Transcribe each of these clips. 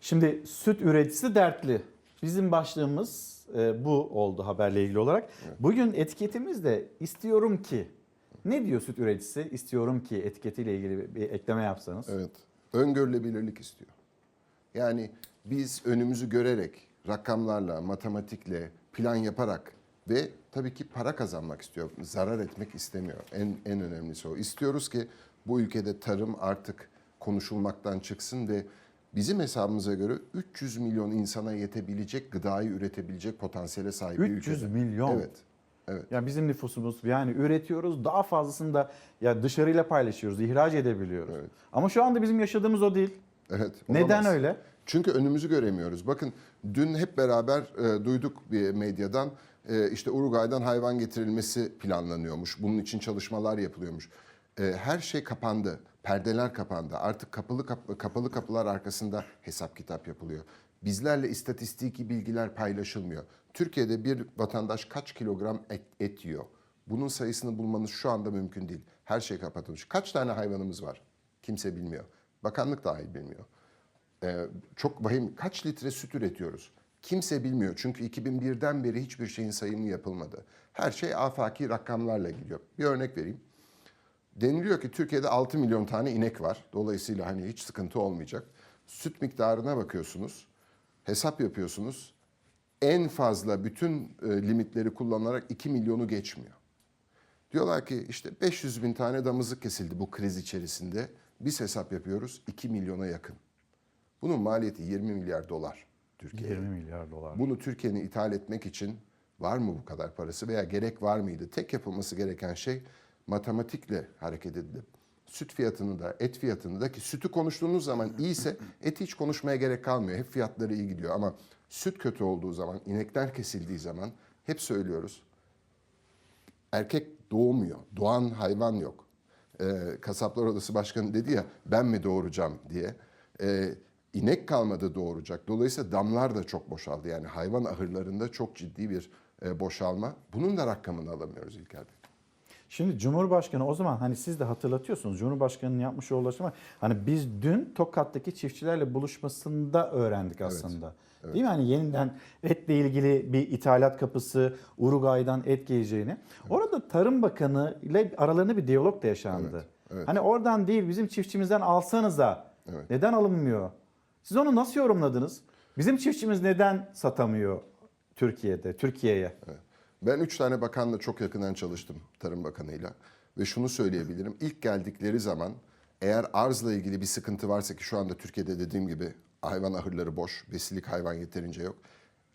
Şimdi süt üreticisi dertli. Bizim başlığımız e, bu oldu haberle ilgili olarak. Bugün etiketimiz de istiyorum ki. Ne diyor süt üreticisi? İstiyorum ki etiketiyle ilgili bir ekleme yapsanız. Evet. Öngörülebilirlik istiyor. Yani biz önümüzü görerek, rakamlarla, matematikle, plan yaparak ve tabii ki para kazanmak istiyor. Zarar etmek istemiyor. En, en önemlisi o. İstiyoruz ki bu ülkede tarım artık konuşulmaktan çıksın ve bizim hesabımıza göre 300 milyon insana yetebilecek gıdayı üretebilecek potansiyele sahip bir 300 ülkede. milyon. Evet. Evet. Ya bizim nüfusumuz yani üretiyoruz daha fazlasını da ya dışarıyla paylaşıyoruz, ihraç edebiliyoruz. Evet. Ama şu anda bizim yaşadığımız o değil. Evet. Neden olamaz. öyle? Çünkü önümüzü göremiyoruz. Bakın dün hep beraber e, duyduk bir medyadan e, işte Uruguay'dan hayvan getirilmesi planlanıyormuş. Bunun için çalışmalar yapılıyormuş. E, her şey kapandı. Perdeler kapandı. Artık kapalı kap- kapalı kapılar arkasında hesap kitap yapılıyor. Bizlerle istatistiki bilgiler paylaşılmıyor. Türkiye'de bir vatandaş kaç kilogram et, et yiyor? Bunun sayısını bulmanız şu anda mümkün değil. Her şey kapatılmış. Kaç tane hayvanımız var? Kimse bilmiyor. Bakanlık dahi bilmiyor. Ee, çok vahim kaç litre süt üretiyoruz? Kimse bilmiyor çünkü 2001'den beri hiçbir şeyin sayımı yapılmadı. Her şey afaki rakamlarla gidiyor. Bir örnek vereyim. Deniliyor ki Türkiye'de 6 milyon tane inek var. Dolayısıyla hani hiç sıkıntı olmayacak. Süt miktarına bakıyorsunuz. Hesap yapıyorsunuz. En fazla bütün e, limitleri kullanarak 2 milyonu geçmiyor. Diyorlar ki işte 500 bin tane damızlık kesildi bu kriz içerisinde. Biz hesap yapıyoruz 2 milyona yakın. Bunun maliyeti 20 milyar dolar Türkiye'ye. 20 milyar dolar. Bunu Türkiye'nin ithal etmek için var mı bu kadar parası veya gerek var mıydı? Tek yapılması gereken şey matematikle hareket edilip süt fiyatını da et fiyatını da ki sütü konuştuğunuz zaman iyiyse eti hiç konuşmaya gerek kalmıyor. Hep fiyatları iyi gidiyor ama süt kötü olduğu zaman, inekler kesildiği zaman hep söylüyoruz. Erkek doğmuyor. Doğan hayvan yok. Ee, Kasaplar Odası Başkanı dedi ya ben mi doğuracağım diye. Ee, inek kalmadı doğuracak. Dolayısıyla damlar da çok boşaldı. Yani hayvan ahırlarında çok ciddi bir e, boşalma. Bunun da rakamını alamıyoruz İlker Bey. Şimdi Cumhurbaşkanı o zaman hani siz de hatırlatıyorsunuz Cumhurbaşkanı'nın yapmış olduğu açıklama hani biz dün Tokat'taki çiftçilerle buluşmasında öğrendik aslında. Değil mi? Hani yeniden etle ilgili bir ithalat kapısı Uruguay'dan et geleceğini. Orada Tarım Bakanı ile aralarında bir diyalog da yaşandı. Evet, evet. Hani oradan değil bizim çiftçimizden alsanıza. Evet. Neden alınmıyor? Siz onu nasıl yorumladınız? Bizim çiftçimiz neden satamıyor Türkiye'de, Türkiye'ye? Ben üç tane bakanla çok yakından çalıştım Tarım Bakanı'yla. Ve şunu söyleyebilirim. İlk geldikleri zaman eğer arzla ilgili bir sıkıntı varsa ki şu anda Türkiye'de dediğim gibi hayvan ahırları boş, besilik hayvan yeterince yok.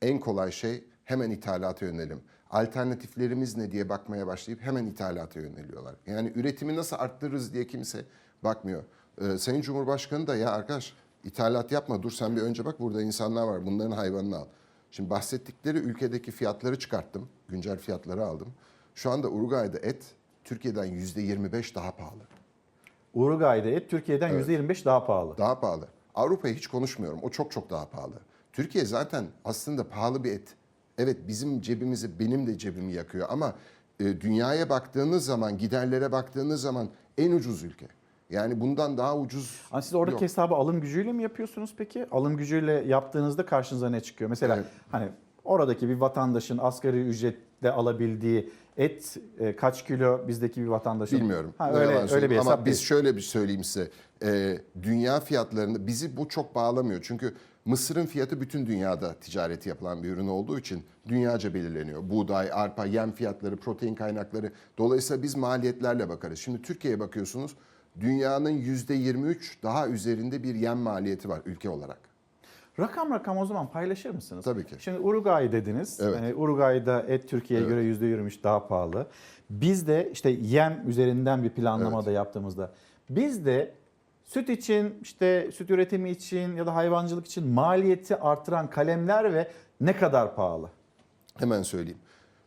En kolay şey hemen ithalata yönelim. Alternatiflerimiz ne diye bakmaya başlayıp hemen ithalata yöneliyorlar. Yani üretimi nasıl arttırırız diye kimse bakmıyor. Ee, Sayın Cumhurbaşkanı da ya arkadaş ithalat yapma dur sen bir önce bak burada insanlar var bunların hayvanını al. Şimdi bahsettikleri ülkedeki fiyatları çıkarttım. Güncel fiyatları aldım. Şu anda Uruguay'da et Türkiye'den %25 daha pahalı. Uruguay'da et Türkiye'den %25 daha pahalı. Daha pahalı. Avrupa'yı hiç konuşmuyorum. O çok çok daha pahalı. Türkiye zaten aslında pahalı bir et. Evet bizim cebimizi, benim de cebimi yakıyor ama e, dünyaya baktığınız zaman, giderlere baktığınız zaman en ucuz ülke. Yani bundan daha ucuz Hani siz oradaki yok. hesabı alım gücüyle mi yapıyorsunuz peki? Alım gücüyle yaptığınızda karşınıza ne çıkıyor? Mesela Evet. hani oradaki bir vatandaşın asgari ücretle alabildiği et e, kaç kilo bizdeki bir vatandaşın? Bilmiyorum. Ha, Ne öyle yalan öyle bir söyleyeyim. hesap Ama biz değil. şöyle bir söyleyeyim size. Ee, dünya fiyatlarında bizi bu çok bağlamıyor. Çünkü mısırın fiyatı bütün dünyada ticareti yapılan bir ürün olduğu için dünyaca belirleniyor. Buğday, arpa, yem fiyatları, protein kaynakları. Dolayısıyla biz maliyetlerle bakarız. Şimdi Türkiye'ye bakıyorsunuz. Dünyanın %23 daha üzerinde bir yem maliyeti var ülke olarak. Rakam rakam o zaman paylaşır mısınız? Tabii ki. Şimdi Uruguay dediniz. Evet. Yani Uruguay'da et Türkiye'ye göre %23 daha pahalı. Biz de işte yem üzerinden bir planlama Evet. da yaptığımızda biz de süt için işte süt üretimi için ya da hayvancılık için maliyeti artıran kalemler ve ne kadar pahalı? Hemen söyleyeyim.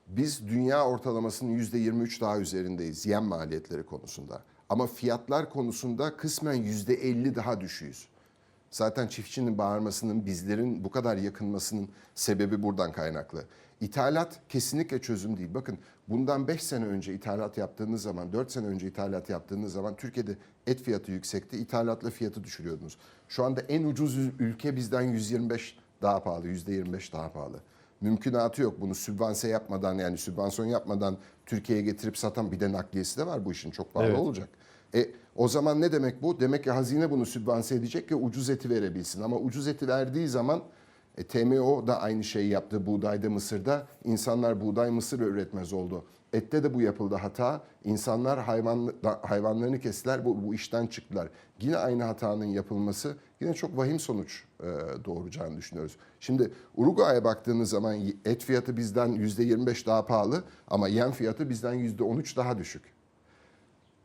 Biz dünya ortalamasının %23 daha üzerindeyiz yem maliyetleri konusunda. Ama fiyatlar konusunda kısmen %50 daha düşüyüz. Zaten çiftçinin bağırmasının, bizlerin bu kadar yakınmasının sebebi buradan kaynaklı. İthalat kesinlikle çözüm değil. Bakın bundan 5 sene önce ithalat yaptığınız zaman, 4 sene önce ithalat yaptığınız zaman Türkiye'de et fiyatı yüksekti. İthalatla fiyatı düşürüyordunuz. Şu anda en ucuz ülke bizden 125 daha pahalı, %25 daha pahalı. Mümkünatı yok bunu sübvanse yapmadan yani sübvansiyon yapmadan Türkiye'ye getirip satan bir de nakliyesi de var bu işin çok pahalı Evet. olacak. E o zaman ne demek bu? Demek ki hazine bunu sübvanse edecek ki ucuz eti verebilsin. Ama ucuz eti verdiği zaman e, TMO da aynı şeyi yaptı buğdayda Mısır'da. İnsanlar buğday mısır üretmez oldu. Ette de bu yapıldı hata. İnsanlar hayvan, hayvanlarını kestiler bu, bu işten çıktılar. Yine aynı hatanın yapılması yine çok vahim sonuç e, doğuracağını düşünüyoruz. Şimdi Uruguay'a baktığınız zaman et fiyatı bizden %25 daha pahalı ama yem fiyatı bizden %13 daha düşük.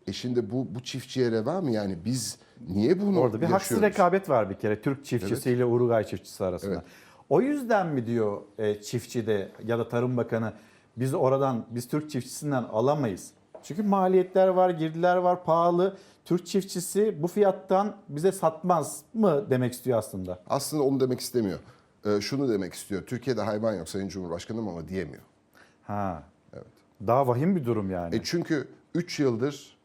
E şimdi bu bu çiftçiye reva mı yani biz niye bunu Orada bir haksız yaşıyoruz? rekabet var bir kere Türk çiftçisiyle Uruguay çiftçisi arasında. Evet. O yüzden mi diyor e, çiftçi de ya da Tarım Bakanı biz oradan biz Türk çiftçisinden alamayız. Çünkü maliyetler var, girdiler var, pahalı. Türk çiftçisi bu fiyattan bize satmaz mı demek istiyor aslında. Aslında onu demek istemiyor. Ee, şunu demek istiyor. Türkiye'de hayvan yok Sayın Cumhurbaşkanım ama diyemiyor. Ha. Evet. Daha vahim bir durum yani. E çünkü 3 yıldır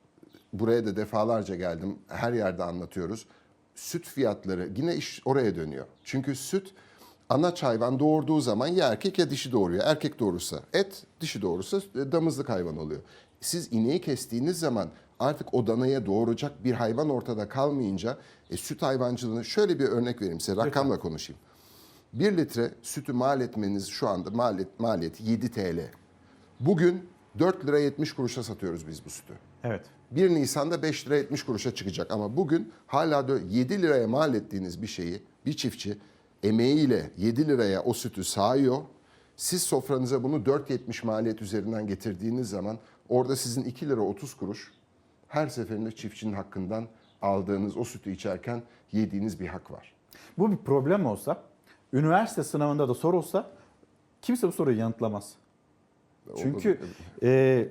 buraya da defalarca geldim. Her yerde anlatıyoruz. Süt fiyatları yine iş oraya dönüyor. Çünkü süt anaç hayvan doğurduğu zaman ya erkek ya dişi doğuruyor. Erkek doğurursa et, dişi doğurursa e, damızlık hayvan oluyor. Siz ineği kestiğiniz zaman artık o danaya doğuracak bir hayvan ortada kalmayınca e, süt hayvancılığını şöyle bir örnek vereyim size rakamla konuşayım. 1 litre sütü mal etmeniz şu anda maliyet, maliyeti 7 TL. Bugün 4 lira 70 kuruşa satıyoruz biz bu sütü. Evet. 1 Nisan'da 5 lira 70 kuruşa çıkacak ama bugün hala da 7 liraya mal ettiğiniz bir şeyi bir çiftçi emeğiyle 7 liraya o sütü sağıyor. Siz sofranıza bunu 4.70 maliyet üzerinden getirdiğiniz zaman orada sizin 2 lira 30 kuruş her seferinde çiftçinin hakkından aldığınız o sütü içerken yediğiniz bir hak var. Bu bir problem olsa, üniversite sınavında da sorulsa kimse bu soruyu yanıtlamaz. Çünkü e,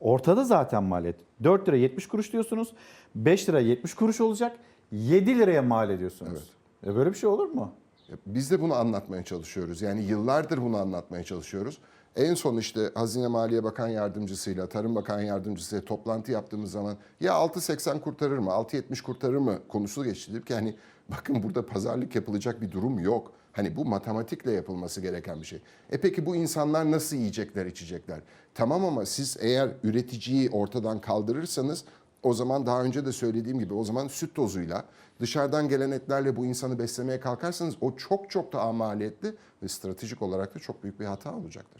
ortada zaten maliyet. 4 lira 70 kuruş diyorsunuz. 5 lira 70 kuruş olacak. 7 liraya mal ediyorsunuz. E böyle bir şey olur mu? Biz de bunu anlatmaya çalışıyoruz. Yani yıllardır bunu anlatmaya çalışıyoruz. En son işte Hazine Maliye Bakan Yardımcısıyla, Tarım Bakan Yardımcısıyla toplantı yaptığımız zaman ya 6.80 kurtarır mı, 6.70 kurtarır mı konusu geçti. Ki hani bakın burada pazarlık yapılacak bir durum yok. Hani bu matematikle yapılması gereken bir şey. E peki bu insanlar nasıl yiyecekler, içecekler? Tamam ama siz eğer üreticiyi ortadan kaldırırsanız o zaman daha önce de söylediğim gibi o zaman süt tozuyla dışarıdan gelen etlerle bu insanı beslemeye kalkarsanız o çok çok daha maliyetli ve stratejik olarak da çok büyük bir hata olacaktır.